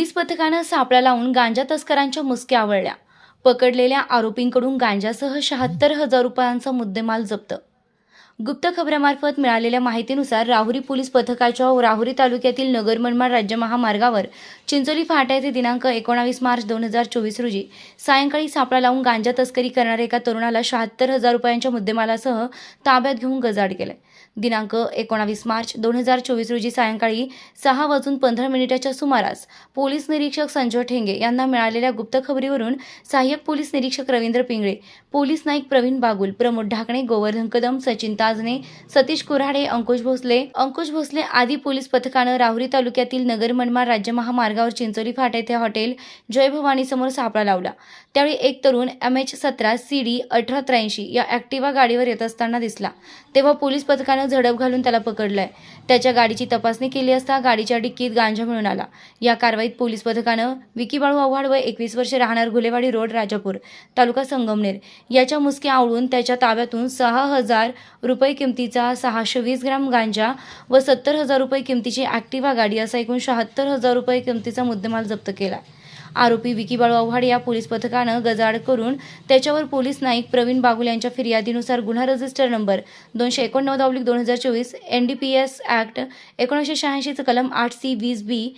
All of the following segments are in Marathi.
पथकानं सापळा लावून गांजा तस्करांच्या मुसक्या आवळल्या. पकडलेल्या आरोपींकडून गांजासह शहात्तर हजार रुपयांचा मुद्देमाल जप्त गुप्त खबरामार्फत मिळालेल्या माहितीनुसार राहुरी पोलीस पथकाच्या राहुरी तालुक्यातील नगर मनमाड राज्य महामार्गावर चिंचोली फाटा येथे दिनांक एकोणावीस मार्च दोन हजार चोवीस रोजी सायंकाळी सापळा लावून गांजा तस्करी करणाऱ्या एका तरुणाला शहात्तर हजार रुपयांच्या मुद्देमालासह ताब्यात घेऊन गजाड केलाय. दिनांक एकोणावीस मार्च दोन हजार चोवीस रोजी सायंकाळी सहा वाजून पंधरा मिनिटाच्या सुमारास पोलीस निरीक्षक संजय ठेंगे यांना मिळालेल्या गुप्त खबरीवरून सहाय्यक पोलीस निरीक्षक रवींद्र पिंगळे पोलीस नाईक प्रवीण बागुल प्रमोद ढाकणे गोवर्धन कदम सचिन मुमताजने सतीश कुऱ्हाडे अंकुश भोसले. अंकुश भोसले आदी पोलीस पथकानं राहुरी तालुक्यातील नगर मनमाड राज्य महामार्गावर चिंचोली फाटा येथे हॉटेल जय भवानी समोर सापळा लावला. त्यावेळी एक तरुण एम एच सतरा सी डी अठरा त्र्याऐंशी या ॲक्टिवा गाडीवर येत असताना दिसला. तेव्हा पोलीस पथकानं झडप घालून त्याला पकडलंय. त्याच्या गाडीची तपासणी केली असता गाडीच्या डिक्कीत गांजा मिळून आला. या कारवाईत पोलीस पथकानं विकी बाळू आव्हाड व एकवीस वर्षे राहणार घुलेवाडी रोड राजापूर तालुका संगमनेर याच्या मुसक्या आवळून त्याच्या ताब्यातून सहा हजार रुपये किमतीचा सहाशे वीस ग्राम गांजा व सत्तर हजार रुपये किमतीची ॲक्टिवा गाडी असा एकूण शहात्तर हजार रुपये किमतीचा मुद्देमाल जप्त केला. आरोपी विकी बाळू आव्हाड या पोलीस पथकानं गजाड करून त्याच्यावर पोलीस नाईक प्रवीण बागुल यांच्या फिर्यादीनुसार गुन्हा रजिस्टर नंबर दोनशे एकोणनव्वद ऑब्लिक दोन हजार चोवीस N D P S act एकोणीसशे शहाऐंशीचं कलम आठ सी वीस बी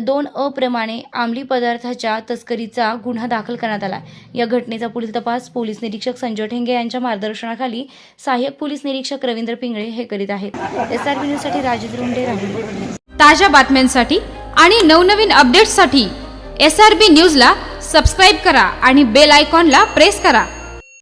दोन अप्रमाणे प्रमाणे अंमली पदार्थाच्या तस्करीचा गुन्हा दाखल करण्यात आला. या घटनेचा पुढील तपास पोलीस निरीक्षक संजय ठेंगे यांच्या मार्गदर्शनाखाली सहाय्यक पोलीस निरीक्षक रवींद्र पिंगळे हे करीत आहेत. एस आर बी न्यूजसाठी राजेंद्र मुंडे राहुरी ताज्या बातम्यांसाठी आणि नवनवीन अपडेट्ससाठी एस आर बी न्यूजला सबस्क्राईब करा आणि बेल आयकॉनला प्रेस करा.